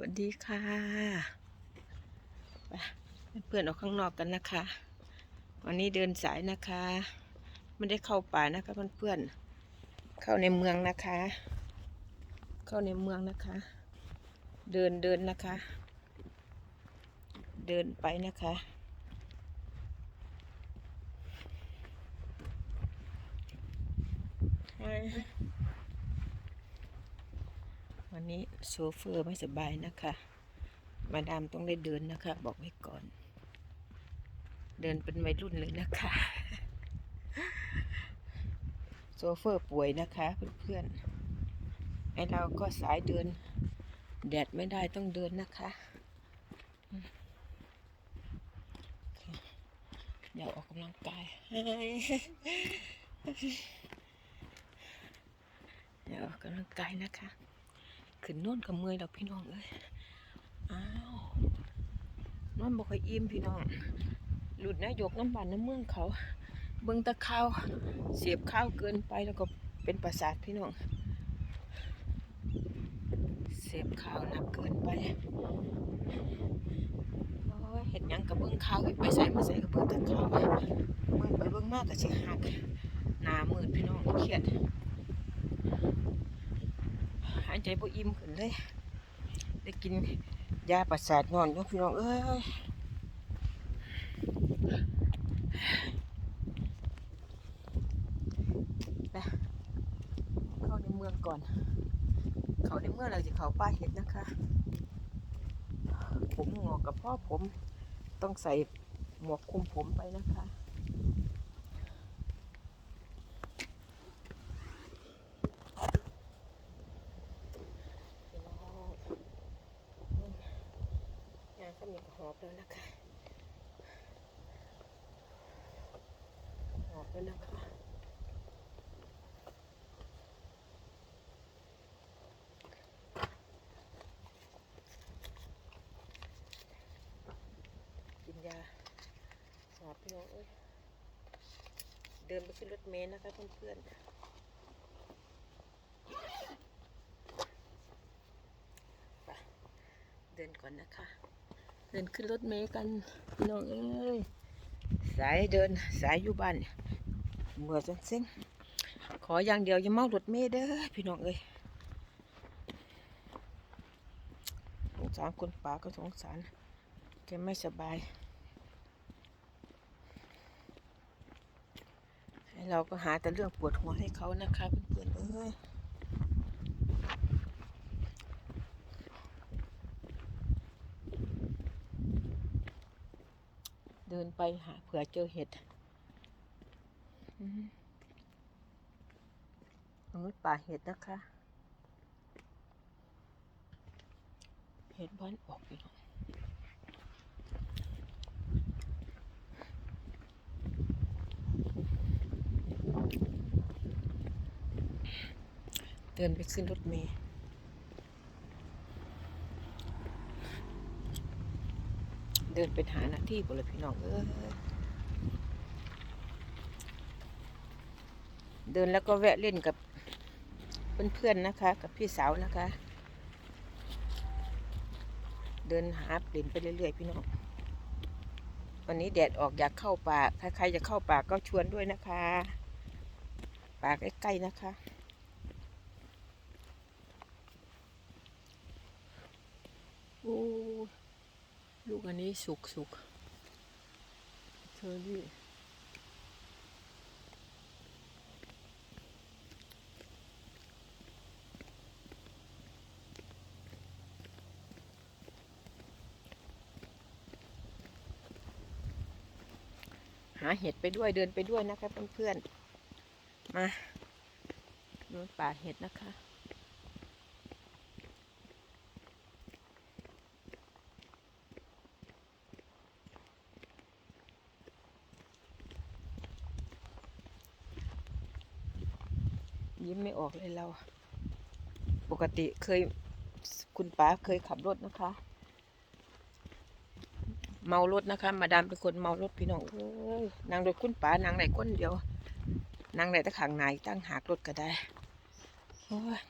วัสดีค่ะเพื่อนๆออกข้างนอกกันนะคะ วันนี้เดินสายนะคะ ไม่ได้เข้าป่านะคะเพื่อนๆเข้าในเมืองนะคะ เข้าในเมืองนะคะ เดินเดินนะคะ เดินไปนะคะ วันนี้โซเฟอร์ไม่สบายนะคะ มาดามต้องได้เดินนะคะ บอกไว้ก่อน เดินเป็นวัยรุ่นเลยนะคะ โซเฟอร์ป่วยนะคะเพื่อนๆไอเราก็สายเดิน แดดไม่ได้ต้องเดินนะคะ อย่าออกกำลังกายอย่าออกกำลังกายนะคะ ขึ้นโน่นกับเมื่อยดอกพี่น้องเอ้ย อ้าวนอนบ่ค่อยอิ่มพี่น้อง หลุดนะยกน้ำบานน้ำเมืองเขา เบิ่งตะข้าวเสียบข้าวเกินไปแล้วก็เป็นประสาทพี่น้อง เสียบข้าวหนักเกินไปเห็นยังกับเบิ่งข้าวไปใส่มาใส่กับเบิ่งตะข้าวเบิ่งไปเบิ่งมากกับสิหักหน้ามืดพี่น้องเครียดายใจบ่อิ่มขึ้นเลย ได้กินยาประสาทนอนอยู่พี่น้องเอ้ยไปเข้าในเมืองก่อน เขาในเมืองเราจะเขาป้าเห็ดนะคะ ผมงอกกับพ่อผมต้องใส่หมวกคุมผมไปนะคะ พี่น้องงา นก็หอบแล้วนะคะหอบแล้วนะคะกินยาหอบพี่น้องเอ้ยเดินไปขึ้นรถเมล์นะคะเพื่อนๆเดินก่อนนะคะ ดินขึ้นรถเมล์กันพี่น้องเอ้ยสายเดินสายอยู่บ้านเมื่อจนเส้นขออย่างเดียวอย่าเมารถเมล์เด้อพี่น้องเอ้ยสงสารคนป่าก็สงสารแกไม่สบายให้เราก็หาแต่เรื่องปวดหัวให้เขานะคะเพื่อนๆเอ้ย นไปหาเผื่อเจอเห็ดตรงนี้ป่าเห็ดนะคะ เห็ดบ้านออกอีกเดินไปขึ้นรถเมล์ เดินเป็นหาหน้าที่บ่เลยพี่น้องเอ้ยเดินแล้วก็แวะเล่นกับเพื่อนๆนะคะ กับพี่สาวนะคะ เดินหาเล่นไปเรื่อยๆพี่น้องวันนี้แดดออกอยากเข้าป่าถ้าใครจะเข้าป่าก็ชวนด้วยนะคะ ป่าใกล้ๆนะคะ โอ้ ลูกอันนี้สุกสุกเชอรี่หาเห็ดไปด้วยเดินไปด้วยนะคะเพื่อนๆมาดูป่าเห็ดนะคะ ยิ้มไม่ออกเลยเรา ปกติเคยคุณป๋าเคยขับรถนะคะ เมารถนะคะ มาดามเป็นคนเมารถพี่น้องเอ้ยนางโดยคุณป๋านางไหนคนเดียวนางไหนตะขังไหนตั้งหากรถก็ได้โอ้ย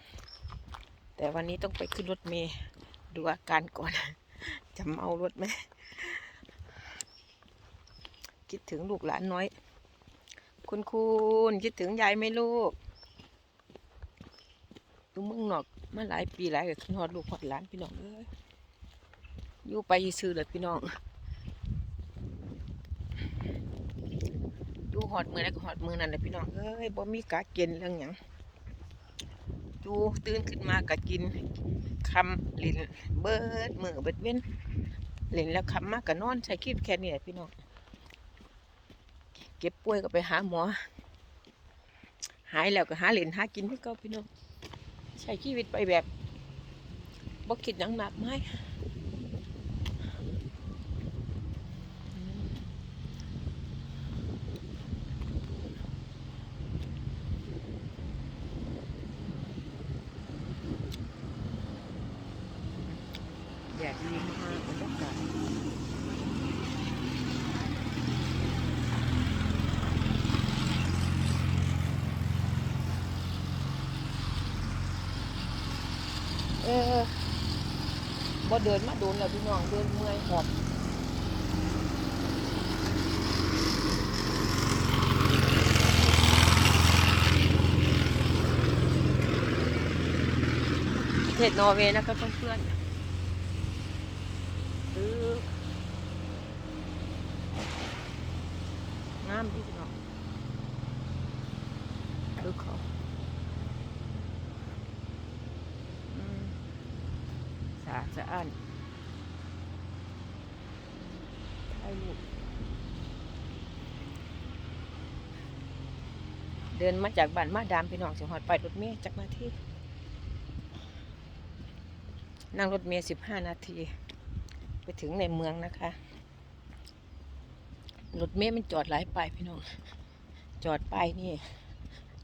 แต่วันนี้ต้องไปขึ้นรถเมล์ดูอาการก่อน จะเมารถไหมคิดถึงลูกหลานน้อย คุณคุณคิดถึงยายไหมลูก อยู่เมืองนอกมาหลายปีหลายก็ขึ้นฮอดลูกฮอดหลานพี่น้องเอ้ยอยู่ไปซื้อเลยพี่น้องอยู่ฮอดมือแล้วก็ฮอดมือนั่นแหละพี่น้องเอ้ยบ่มีกาเกณฑ์เรื่องหยังอยู่ตื่นขึ้นมาก็กินคำลินเบิดมือเบิดเว้นเล่นแล้วคำมากก็นอนใช้คลิปแค่นี้แหละพี่น้องเก็บป่วยก็ไปหาหมอ หายแล้วก็หาเหรียญหากินที่ก็พี่น้อง ใช้ชีวิตไปแบบบ่คิดหยังมากมายแดดดีมากบรรยากาศ เออบ่เดินมาโดนแล้วพี่น้องเดินเมื่อยหอบเทศนอร์เวย์นะครับเพื่อนๆงามดีพี่น้องดูเขาอืม สะ อาดสะอ้านถ่ายรูปเดินมาจากบ้านมาดามพี่น้องสิหอดไปรถเมล์จากนาทีนั่งรถเมล์สิบห้านาที ไปถึงในเมืองนะคะ รถเมล์มันจอดหลายป้ายพี่น้อง จอดป้ายนี่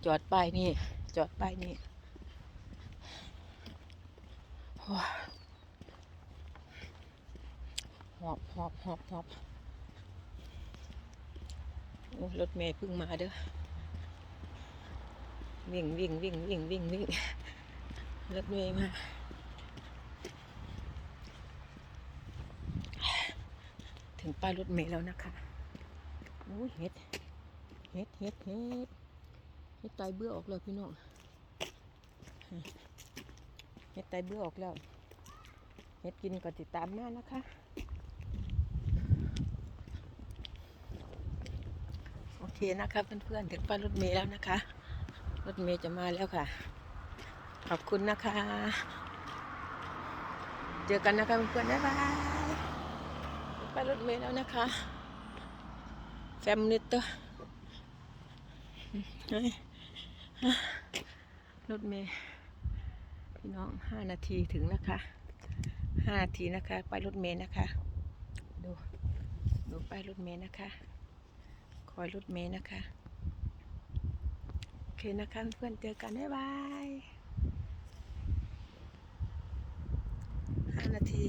จอดป้ายนี่ จอดป้ายนี่ อ้ยหอบหอบหอบหอบรถเมย์เพิ่งมาเด้อวิ่งวิ่งวิ่งวิ่งวิ่งวิ่งรถเมย์มาถึงป้ายรถเมย์แล้วนะคะโอ้ยเห็ด เห็ด เห็ด เห็ด เห็ดไตเบื่อออกแล้วพี่น้อง เห็ดไตเบื่อออกแล้ว เห็ดกินก็ติดตามมานะคะ โอเค นะคะเพื่อนๆถึงป้ายรถเมล์แล้วนะคะ รถเมล์จะมาแล้วค่ะ ขอบคุณนะคะ เจอกันนะคะเพื่อนๆบ๊ายบายถึงป้ายรถเมล์แล้วนะคะแฟมนิตเตอร์รถเมล์พี่น้องห้านาทีถึงนะคะห้านาทีนะคะ ไปรถเมล์นะคะ ดู ดูไปรถเมล์นะคะ คอยรถเมย์นะคะ โอเคนะคะเพื่อนเจอกัน บ๊ายบายห้านาที